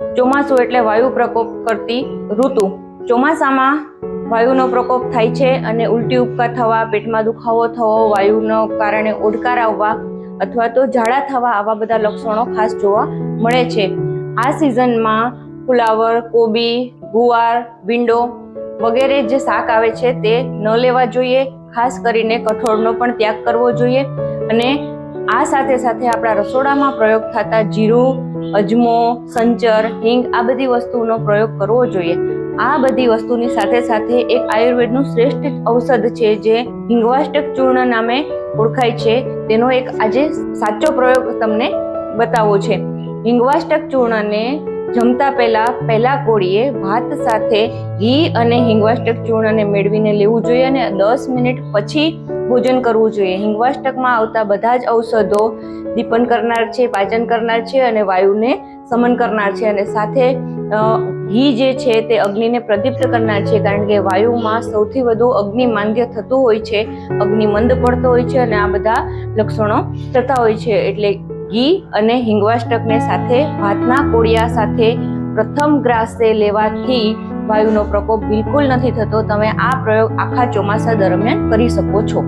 ચોમાસું એટલે વાયુ પ્રકોપ કરતી ઋતુ. ચોમાસામાં વાયુનો પ્રકોપ થાય છે અને ઉલટી ઉપકા થવા, પેટમાં દુખાવો થવો, વાયુનો કારણે ઓડકાર આવવા અથવા તો ઝાડા થવા આવા બધા લક્ષણો ખાસ જોવા મળે છે. આ સિઝનમાં ફુલાવર, કોબી, ગુવાર, ભીંડો વગેરે જે શાક આવે છે તે ન લેવા જોઈએ. ખાસ કરીને કઠોળનો પણ ત્યાગ કરવો જોઈએ અને આ સાથે સાથે આપણા રસોડામાં પ્રયોગ થતા જીરું અજમો, સંચર, હિંગ આ બધી વસ્તુનો પ્રયોગ કરવો જોઈએ. આ બધી વસ્તુની સાથે સાથે એક આયુર્વેદનું શ્રેષ્ઠ ઔષધ છે જે હિંગવાષ્ટક ચૂર્ણ નામે ઓળખાય છે. તેનો એક આજે સાચો પ્રયોગ તમને બતાવવો છે. હિંગવાષ્ટક ચૂર્ણને જમતા પહેલા પહેલા કોળીએ ભાત સાથે ઘી અને હિંગવાષ્ટક ચૂર્ણને મેળવીને લેવું જોઈએ અને દસ મિનિટ પછી ભોજન કરવું જોઈએ. હિંગવાષ્ટકમાં આવતા બધા જ ઔષધો દીપન કરનાર છે, પાચન કરનાર છે અને વાયુને સમન કરનાર છે અને સાથે ઘી જે છે તે અગ્નિને પ્રદીપ્ત કરનાર છે કારણ કે વાયુમાં સૌથી વધુ અગ્નિ માંદ્ય થતું હોય છે. અગ્નિ મંદ પડતો હોય છે અને આ બધા લક્ષણો થતા હોય છે. એટલે ઘી અને હિંગવાષ્ટકને સાથે ભાતના કોળિયા સાથે પ્રથમ ગ્રાસે લેવાથી વાયુનો પ્રકોપ બિલકુલ નથી થતો. તમે આ પ્રયોગ આખા ચોમાસા દરમિયાન કરી શકો છો.